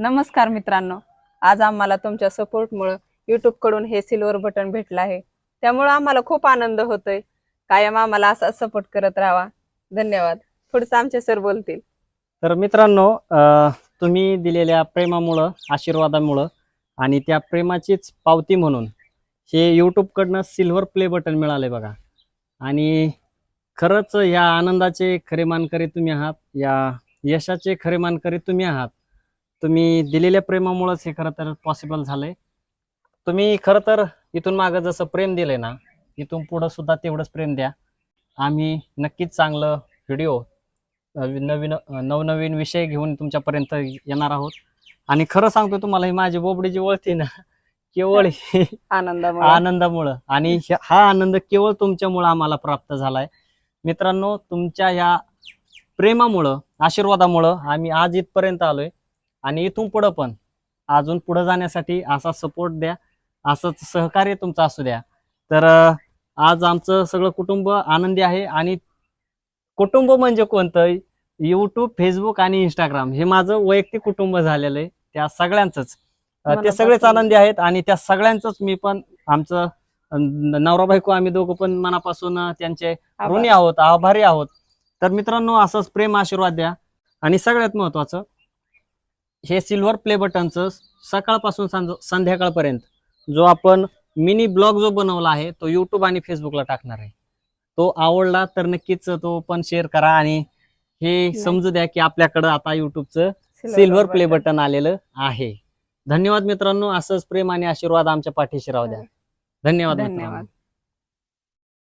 नमस्कार मित्रांनो. आज आम्हाला तुमच्या सपोर्टमुळं यूट्यूबकडून हे सिल्वर बटन भेटलं आहे. त्यामुळं आम्हाला खूप आनंद होतोय. कायम आम्हाला असा सपोर्ट करत राहावा. धन्यवाद. पुढचं आमचे सर बोलतील. तर मित्रांनो तुम्ही दिलेल्या प्रेमामुळं आशीर्वादामुळं आणि त्या प्रेमाचीच पावती म्हणून हे यूट्यूबकडनं सिल्वर प्ले बटन मिळाले बघा. आणि खरंच या आनंदाचे खरे मानकरी तुम्ही आहात. या यशाचे खरे मानकरी तुम्ही आहात. तुम्ही दिलेल्या प्रेमामुळंच हे खरं तर पॉसिबल झालंय. तुम्ही खरं तर इथून मागं जसं प्रेम दिलंय ना इथून पुढं सुद्धा तेवढंच प्रेम द्या. आम्ही नक्कीच चांगलं व्हिडिओ नवीन नवनवीन विषय घेऊन तुमच्यापर्यंत येणार आहोत. आणि खरं सांगतो तुम्हाला ही माझी बोबडी जी वळते ना केवळ आनंदामुळे. आनंदामुळं. आणि हा आनंद केवळ तुमच्यामुळं आम्हाला प्राप्त झालाय. मित्रांनो तुमच्या ह्या प्रेमामुळं आशीर्वादामुळं आम्ही आज इथपर्यंत आलोय. आणि इथून पुढं पण. अजून पुढं जाण्यासाठी असा सपोर्ट द्या. असंच सहकार्य तुमचं असू द्या. तर आज आमचं सगळं कुटुंब आनंदी आहे आणि कुटुंब म्हणजे कोणतं युट्यूब फेसबुक आणि इंस्टाग्राम हे माझं वैयक्तिक कुटुंब झालेलं आहे. त्या सगळ्यांचंच. ते सगळेच. आनंदी आहेत आणि त्या सगळ्यांचंच मी पण आमचं नवरा बायको आम्ही दोघं पण मनापासून त्यांचे. ऋणी आहोत आभारी आहोत. तर मित्रांनो असंच प्रेम आशीर्वाद द्या. आणि सगळ्यात महत्वाचं हे सिल्वर प्ले बटनचं सकाळपासून संध- संध्याकाळपर्यंत जो आपण मिनी ब्लॉग जो बनवला आहे तो युट्यूब आणि फेसबुकला टाकणार आहे. तो आवडला तर नक्कीच तो पण शेअर करा आणि हे समजू द्या की आपल्याकडं आता युट्यूबचं सिल्वर प्ले बटन आलेलं आहे. धन्यवाद मित्रांनो असंच प्रेम आणि आशीर्वाद आमच्या पाठीशी राहू द्या. धन्यवाद धन्यवाद.